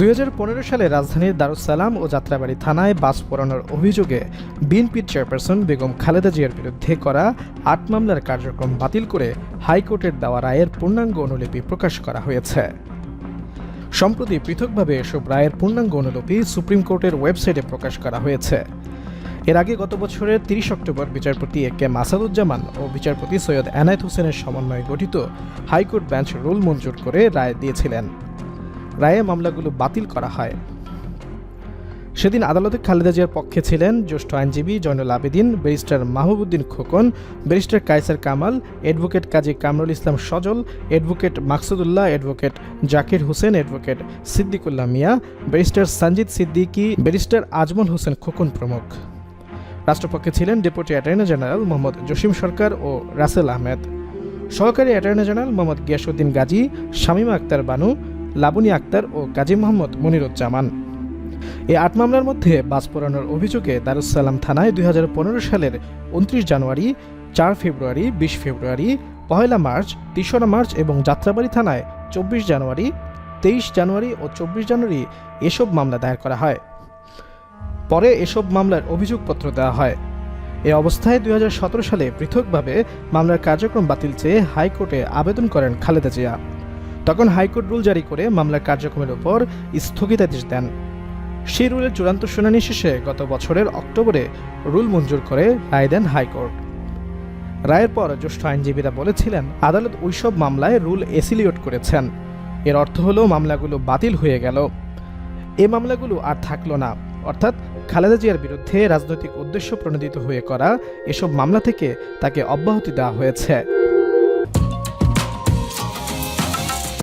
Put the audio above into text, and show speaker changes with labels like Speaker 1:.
Speaker 1: দুই হাজার পনেরো সালে রাজধানীর দারুসালাম ও যাত্রাবাড়ি থানায় বাস পোড়ানোর অভিযোগে বিএনপির চেয়ারপারসন বেগম খালেদা জিয়ার বিরুদ্ধে করা আট মামলার কার্যক্রম বাতিল করে হাইকোর্টের দেওয়া রায়ের পূর্ণাঙ্গ অনুলিপি প্রকাশ করা হয়েছে। সম্প্রতি পৃথকভাবে এসব রায়ের পূর্ণাঙ্গ অনুলিপি সুপ্রিম কোর্টের ওয়েবসাইটে প্রকাশ করা হয়েছে। এর আগে গত বছরের তিরিশ অক্টোবর বিচারপতি এ কে মাসাদুজ্জামান ও বিচারপতি সৈয়দ এনায়েত হোসেনের সমন্বয়ে গঠিত হাইকোর্ট বেঞ্চ রুল মঞ্জুর করে রায় দিয়েছিলেন। রায়ে মামলাগুলো বাতিল করা হয়। সেদিন আদালতে খালেদা জিয়ার পক্ষে ছিলেন জ্যেষ্ঠ আইনজীবী Joynul Abedin, barrister Mahbubuddin Khokon, barrister Kaiser Kamal, advocate Kazi Kamrul Islam Sajal, advocate Maksudullah, advocate Zakir Hossain, advocate Siddiqullah Mia, barrister Sanjit Siddiqui, barrister Ajmal Hossain Khokon প্রমুখ। রাষ্ট্রপক্ষে ছিলেন deputy attorney general Mohammad Jasim Sarkar ও রাসেল আহমেদ। সহকারী attorney general Mohammad Giasuddin Gazi, Shamima Akter Banu Laboni Akter ও কাজী মোহাম্মদ মনিরুজ্জামান। এই আট মামলার মধ্যে বাস পোড়ানোর অভিযোগে দারুসালাম থানায় দুই হাজার পনেরো সালের উনত্রিশ জানুয়ারি, চার ফেব্রুয়ারি, বিশ ফেব্রুয়ারি পহেলা মার্চ, তেসরা মার্চ এবং যাত্রাবাড়ি থানায় চব্বিশ জানুয়ারি, তেইশ জানুয়ারি ও চব্বিশ জানুয়ারি এসব মামলা দায়ের করা হয়। পরে এসব মামলার অভিযোগপত্র দেওয়া হয়। এ অবস্থায় দুই হাজার সতেরো সালে পৃথকভাবে মামলার কার্যক্রম বাতিল চেয়ে হাইকোর্টে আবেদন করেন খালেদা জিয়া। তখন হাইকোর্ট রুল জারি করে মামলার কার্যক্রমের উপর স্থগিতাদেশ দেন। সেই রুলের চূড়ান্ত শুনানি শেষে গত বছরের অক্টোবরে রুল মঞ্জুর করে রায় দেন হাইকোর্ট। রায়ের পর জ্যেষ্ঠ আইনজীবীরা বলেছিলেন, আদালত ওইসব মামলায় রুল এসিলিয়েট করেছেন। এর অর্থ হলো মামলাগুলো বাতিল হয়ে গেল। এ মামলাগুলো আর থাকল না। অর্থাৎ খালেদা জিয়ার বিরুদ্ধে রাজনৈতিক উদ্দেশ্য প্রণোদিত হয়ে করা এসব মামলা থেকে তাকে অব্যাহতি দেওয়া হয়েছে।